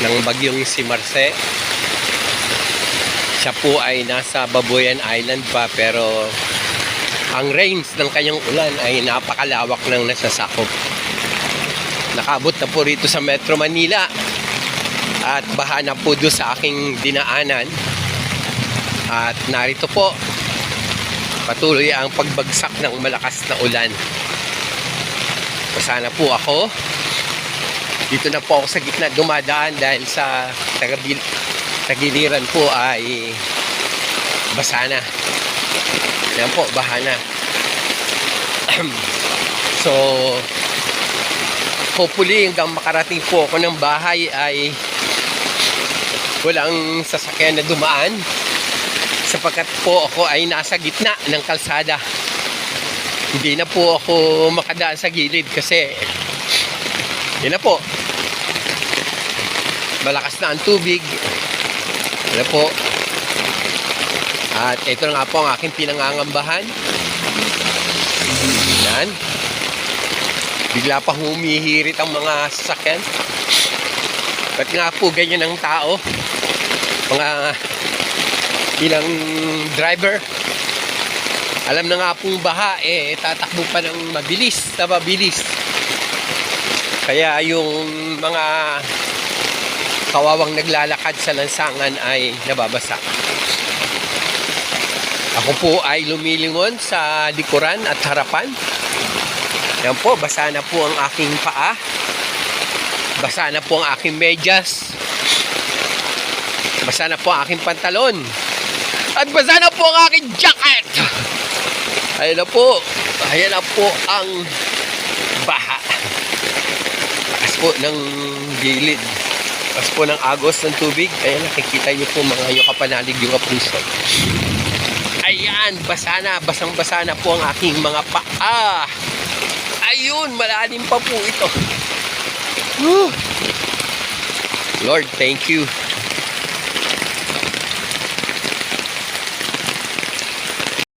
ng bagyong si Marce. Siya po ay nasa Babuyan Island pa pero ang range ng kanyang ulan ay napakalawak ng nasasakop. Nakabot na po rito sa Metro Manila at baha na po doon sa aking dinaanan. At narito po, patuloy ang pagbagsak ng malakas na ulan. Sana po ako. Dito na po ako sa gitna dumadaan dahil sa tagiliran po ay basa na. Yan po, baha na. so, hopefully hanggang makarating po ako ng bahay ay walang sasakyan na dumaan sapagkat po ako ay nasa gitna ng kalsada. Hindi na po ako makadaan sa gilid kasi yun na po. Malakas na ang tubig. Na po. At ito na nga po ang aking pinangangambahan. Yan. Bigla pa humihirit ang mga sasakyan. Ba't nga po ganyan ang tao? Mga ilang driver. Alam na nga pong baha, eh, tatakbo pa ng mabilis na mabilis. Kaya yung mga kawawang naglalakad sa lansangan ay nababasa. Ako po ay lumilingon sa likuran at harapan. Yan po, basa na po ang aking paa. Basa na po ang aking medyas. Basa na po ang aking pantalon. At basa na po ang aking jacket. Ayan na po. Ayan na po ang baha. Takas po ng gilid. Takas po ng agos ng tubig. Ayan, nakikita niyo po mga yung kapanalig yung kapuso. Ayan, basa na. Basang-basa na po ang aking mga paa. Ayun, malalim pa po ito. Whew. Lord, thank you.